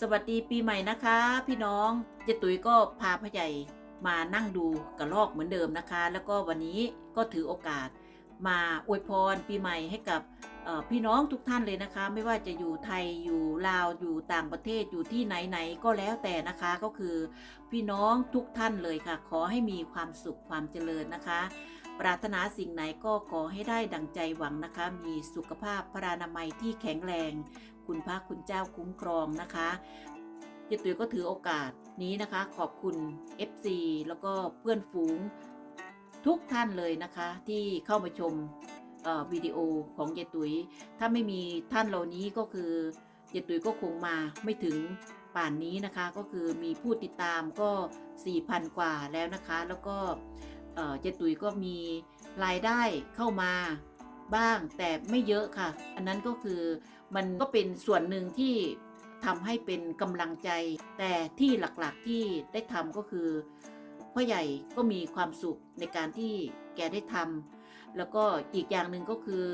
สวัสดีปีใหม่นะคะ พี่น้องเจตุ๋ยก็พาพ่อใหญ่มานั่งดูกระลอกเหมือนเดิมนะคะ แล้วก็วันนี้ก็ถือโอกาส มาอวยพรปีใหม่ให้กับพี่น้องทุกท่านเลยนะคะ ไม่ว่าจะอยู่ไทยอยู่ลาวอยู่ต่างประเทศอยู่ที่ไหนๆก็แล้วแต่นะคะก็คือพี่น้องทุกท่านเลยค่ะ ขอให้มีความสุขความเจริญนะคะ ปรารถนาสิ่งไหนก็ขอให้ได้ดังใจหวังนะคะ มีสุขภาพพรานามัยที่แข็งแรง คุณพระคุณเจ้าคุ้มครองนะคะเจตุยก็ถือโอกาสนี้นะคะ ขอบคุณ FC แล้วก็เพื่อนฝูงทุกท่านเลยนะคะ ที่เข้ามาชมเอ่อวิดีโอของเจตุย ถ้าไม่มีท่านเหล่านี้ก็คือเจตุยก็คงมาไม่ถึงป่านนี้นะคะ ก็คือมีผู้ติดตามก็ 4,000 กว่าแล้วนะคะ แล้วก็ เจตุยก็มีรายได้เข้ามาบ้างแต่ไม่เยอะค่ะ อันนั้นก็คือมันก็เป็นส่วนหนึ่งที่ทำให้เป็นกำลังใจ แต่ที่หลักๆที่ได้ทำก็คือพ่อใหญ่ก็มีความสุขในการที่แกได้ทำแล้วก็อีกอย่างหนึ่งก็คือ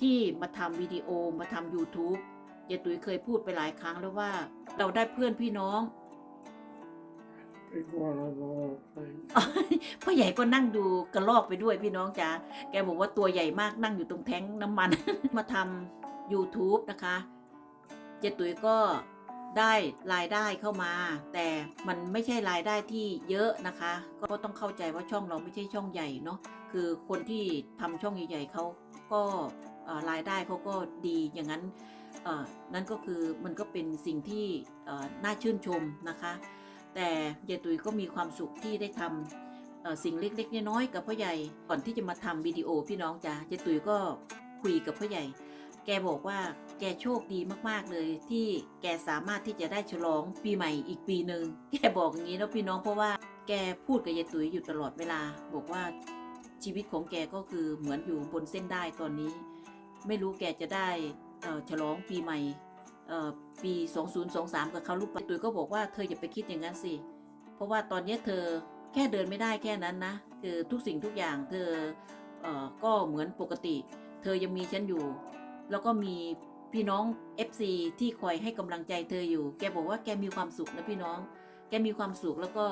ที่มาทำวิดีโอมาทำ YouTube เจตุยเคยพูดไปหลายครั้งแล้วว่า เราได้เพื่อนพี่น้อง พ่อใหญ่ก็นั่งดูกระลอกไปด้วยพี่น้องจ๋าแกบอกว่าตัวใหญ่มากนั่งอยู่ตรงแท้งน้ำมัน มาทำ YouTube นะคะเจตุยก็ได้รายได้เข้ามา แต่มันไม่ใช่รายได้ที่เยอะนะคะ ก็ต้องเข้าใจว่าช่องเราไม่ใช่ช่องใหญ่เนาะคือคนที่ทำช่องใหญ่ๆเขาก็รายได้เขาก็ดีอย่างนั้นนั่นก็คือมันก็เป็นสิ่งที่น่าชื่นชมนะคะ แต่ยายตุยก็มีความสุขที่ได้ทำเอ่อสิ่งเล็กๆน้อยๆกับพ่อใหญ่ก่อนที่จะมาทำวิดีโอพี่น้องจ๋ายายตุยก็คุยกับพ่อใหญ่ แกบอกว่าแกโชคดีมากๆเลย ที่แกสามารถที่จะได้ฉลองปีใหม่อีกปีหนึ่งแกบอกอย่างนี้นะพี่น้องเพราะว่าแกพูดกับยายตุยอยู่ตลอดเวลา บอกว่าชีวิตของแกก็คือเหมือนอยู่บนเส้นได้ตอนนี้ ไม่รู้แกจะได้ฉลองปีใหม่ ปี 2023 กับเขาลูกตุ้ยก็บอกว่าเธออย่าไปคิดอย่างนั้นสิ เพราะว่าตอนนี้เธอแค่เดินไม่ได้แค่นั้นนะ คือทุกสิ่งทุกอย่างเธอเออก็เหมือนปกติ เธอยังมีฉันอยู่ แล้วก็มีพี่น้อง FC ที่คอยให้กำลังใจเธออยู่ แกบอกว่าแกมีความสุขนะพี่น้อง แกมีความสุขแล้วก็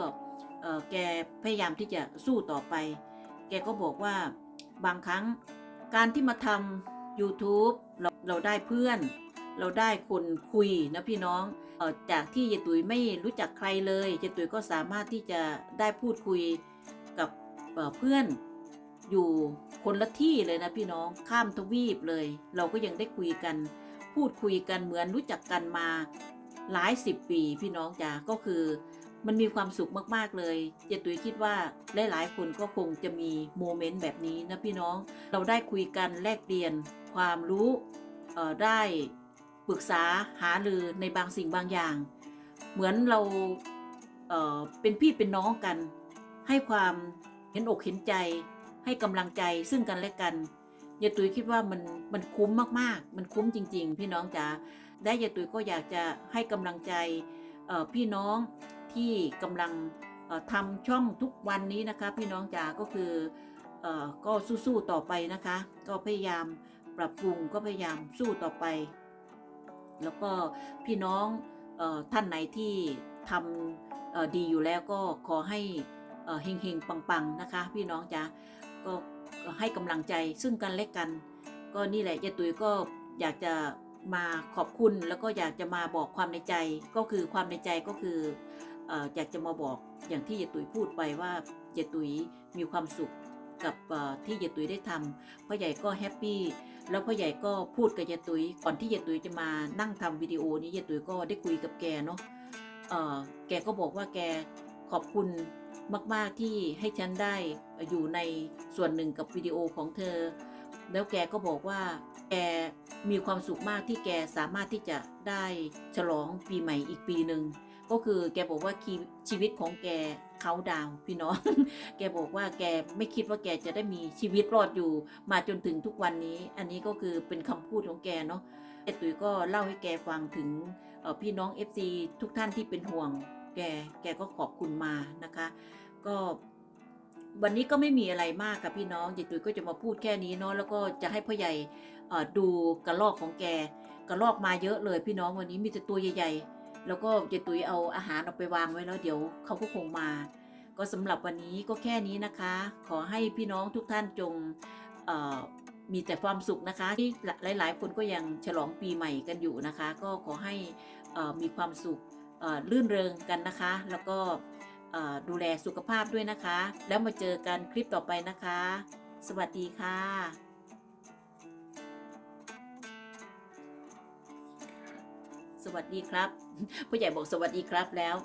แกพยายามที่จะสู้ต่อไป แกก็บอกว่าบางครั้งการที่มาทำ YouTube เราเราได้เพื่อน เราได้คนคุยนะพี่น้องจากที่เยตุยไม่รู้จักใครเลยเยตุยก็สามารถที่จะได้พูดคุยกับเพื่อนอยู่คนละที่เลยนะพี่น้องข้ามทวีปเลย เราก็ยังได้คุยกัน พูดคุยกันเหมือนรู้จักกันมาหลายสิบปีพี่น้องจ๋าก็คือมันมีความสุขมากๆเลยเจตุยคิดว่าหลายๆคนก็คงจะมีโมเมนต์แบบนี้นะพี่น้อง เราได้คุยกันแลกเปลี่ยนความรู้ได้ ปรึกษาหารือในบางสิ่งบางอย่าง เหมือนเราเเป็นพี่เป็นน้องกัน ให้ความเห็นอกเห็นใจ ให้กำลังใจซึ่งกันและกันยายตุยคิดว่ามันมันคุ้มมากๆ มันคุ้มจริง ๆ พี่น้องจ๋าได้ยายตุยก็อยากจะให้กำลังใจพี่น้องที่กำลังทำช่องทุกวันนี้นะคะ พี่น้องจ๋าก็คืออก็สู้ๆต่อไปนะคะ ก็พยายามปรับปรุงก็พยายามสู้ต่อไป แล้วก็พี่น้องออท่านไหนที่ทำดีอยู่แล้วก็ขอให้เอ่อเฮงๆ ปังๆ นะคะ พี่น้องจ๋าก็ให้กำลังใจซึ่งกันและกัน ก็นี่แหละยายตุ๋ยก็อยากจะมาขอบคุณแล้วก็อยากจะมาบอกความในใจก็คือความในใจก็คือเอ่ออยากจะมาบอกอย่างที่ยายตุ๋ยพูดไปว่ายายตุ๋ยมีความสุข กับที่ยายตุยได้ทำพ่อใหญ่ก็แฮปปี้แล้วพ่อใหญ่ก็พูดกับยายตุยก่อนที่ยายตุยจะมานั่งทำวิดีโอนี้ยายตุยก็ได้คุยกับแกเนาะแกก็บอกว่าแกขอบคุณมาก ๆ ที่ให้ฉันได้อยู่ในส่วนหนึ่งกับวิดีโอของเธอ แล้วแกก็บอกว่าแกมีความสุขมากที่แกสามารถที่จะได้ฉลองปีใหม่อีกปีหนึ่ง ก็คือแกบอกว่าชีวิตของแก เขาดาวพี่น้อง แกบอกว่าแกไม่คิดว่าแกจะได้มีชีวิตรอดอยู่ มาจนถึงทุกวันนี้ อันนี้ก็คือเป็นคำพูดของแกเนาะไอตุ๋ยก็เล่าให้แกฟังถึงพี่น้อง FC ทุกท่านที่เป็นห่วง แก แกก็ขอบคุณมานะคะ ก็วันนี้ก็ไม่มีอะไรมากค่ะพี่น้องยายตุ๋ยก็จะมาพูดแค่นี้เนาะแล้วก็จะให้พ่อใหญ่ดูกระลอกของแก กระลอกมาเยอะเลยพี่น้องวันนี้มีแต่ตัวใหญ่ๆ แล้วก็เจตุยเอาอาหารออกไปวางไว้แล้วเดี๋ยวเขาก็คงมา ก็สำหรับวันนี้ก็แค่นี้นะคะ ขอให้พี่น้องทุกท่านจงมีแต่ความสุขนะคะที่หลาย ๆ คนก็ยังฉลองปีใหม่กันอยู่นะคะ ก็ขอให้มีความสุขลื่นเริงกันนะคะ แล้วก็ดูแลสุขภาพด้วยนะคะ แล้วมาเจอกันคลิปต่อไปนะคะ สวัสดีค่ะ วัสดีครับ ผู้ใหญ่บอกสวัสดีครับแล้ว